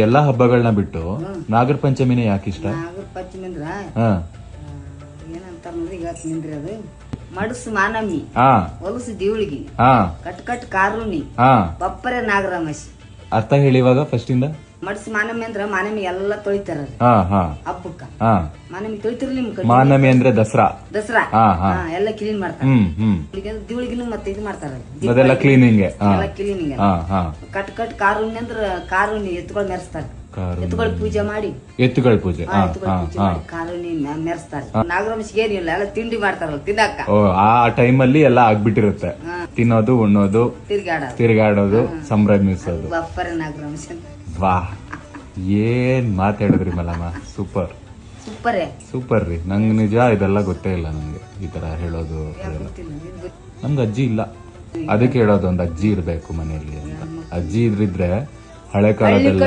ಎಲ್ಲಾ ಹಬ್ಬಗಳನ್ನ ಬಿಟ್ಟು ನಾಗರ ಪಂಚಮಿನೇ ಯಾಕೆ ಇಷ್ಟ ನಾಗರ ಪಂಚಮಿ ಅಂದ್ರ ಹಾ. ಏನಂತಾರ ನೋಡ್ರಿ ನಿಂದ್ರಿ ಅದು? ಮಡಸು ಮಾನಮ್ಮಿ ಹಾ. ಹೊಲಸು ದಿವಳಿಗಿ ಹಾ. ಕಟ್ ಕಟ್ ಕಾರುಣಿ ಹಾ. ಬಪ್ಪರೆ ನಾಗರಮಸಿ ಅರ್ಥ ಹೇಳಿ ಇವಾಗ ಫಸ್ಟ್ ಇಂದ? ಮಡಸು ಮಾನಮಿ ಅಂದ್ರ ಮಾನಮಿ ಎಲ್ಲ ತೊಳಿತಾರ ಹಾ ಹಾ. ಹಬ್ಬಕ್ಕ. ಮಾನಮಿ ತೊಳಿತಾರ ನಿಮ್ ಕಡೆ. ಮಾನಮಿ ಅಂದ್ರೆ ದಸರಾ. ದಸರಾ. ಎಲ್ಲ ಕ್ಲೀನ್ ಮಾಡ್ತಾರ. ದಿವಳಿಗಿನ ಮತ್ತೆ ಇದು ಮಾಡ್ತಾರ ಅದೆಲ್ಲ ಕ್ಲೀನಿಂಗ್ ಎಲ್ಲ ಕ್ಲೀನಿಂಗ್ ಕಟ್ ಕಟ್ ಕಾರು ಅಂದ್ರ ಕಾರುಣಿ ಎತ್ತುಗಳು ಮೆರೆಸ್ತಾರ. ಕಾರು ಎತ್ತುಗಳು ಪೂಜೆ ಮಾಡಿ. ಎತ್ತುಗಳ ಪೂಜೆ. ಕಾರುಣಿ ಮೆರೆಸ್ತಾರ. ನಾಗರಾಮಸಿಗೆ ಏನಿಲ್ಲ ಎಲ್ಲ ತಿಂಡಿ ಮಾಡ್ತಾರಲ್ಲ ತಿನ್ನಕ್ಕ. ಆ ಆ ಟೈಮಲ್ಲಿ ಎಲ್ಲ ಆಗ್ಬಿಟ್ಟಿರುತ್ತೆ. ತಿನ್ನೋದು ಉಣ್ಣೋದು ತಿರ್ಗಾಡೋದು. ಸಂಭ್ರಮಿಸೋದು. ವಾ. ಏನ್ ಮಾತಾಡಿದ್ರಿ ಮಲಮ್ಮ ಸೂಪರ್. ಸೂಪರೇ. ಸೂಪರ್ ರೀ. ನಂಗೆ ನಿಜ ಇದೆಲ್ಲ ಗೊತ್ತೇ ಇಲ್ಲ ನಂಗೆ ಈ ತರ ಹೇಳೋದು ನಮ್ಗೆ ಅಜ್ಜಿ ಇಲ್ಲ. ಅದಕ್ಕೆ ಹೇಳೋದು ಒಂದು ಅಜ್ಜಿ ಇರಬೇಕು ಮನೆಯಲ್ಲಿ ಅಂತ. ಅಜ್ಜಿ ಇದ್ರಿದ್ರೆ ಹಳೆ ಕಾಲದಲ್ಲ